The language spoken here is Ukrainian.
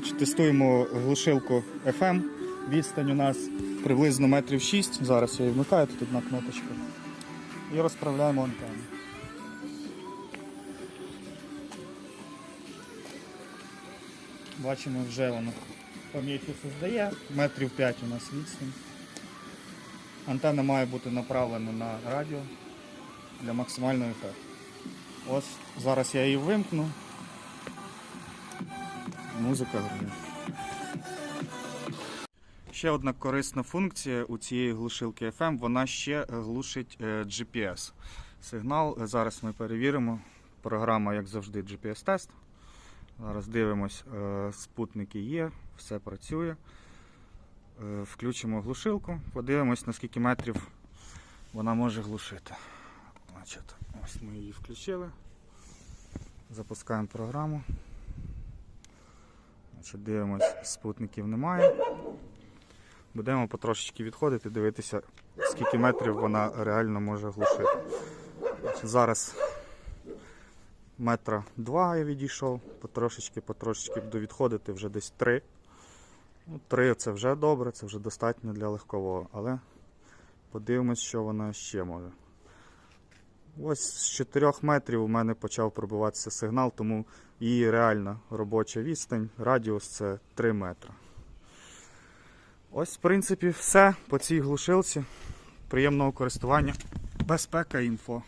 Тестуємо глушилку FM. Відстань у нас приблизно метрів 6. Зараз я її вмикаю, тут одна кнопочка. І розправляємо антенну. Бачимо, вже воно поміхи создає. Метрів 5 у нас відстань. Антенна має бути направлена на радіо для максимального ефекту. Ось зараз я її вимкну. Музика грає. Ще одна корисна функція у цієї глушилки FM, вона ще глушить е, GPS. Сигнал зараз ми перевіримо. Програма, як завжди, GPS-тест. Зараз дивимось, е, спутники є, все працює. Е, Включимо глушилку, подивимось, на скільки метрів вона може глушити. Значить, ось ми її включили. Запускаємо програму. Значить, дивимось, спутників немає. Будемо потрошечки відходити, дивитися, скільки метрів вона реально може глушити. Зараз метра два я відійшов, потрошечки, потрошечки буду відходити вже десь три. Ну, три це вже добре, це вже достатньо для легкового, але подивимось, що вона ще може. Ось з 4 метрів у мене почав пробиватися сигнал, тому її реальна робоча відстань, радіус це 3 метри. Ось, в принципі, все по цій глушилці. Приємного користування. Безпека інфо.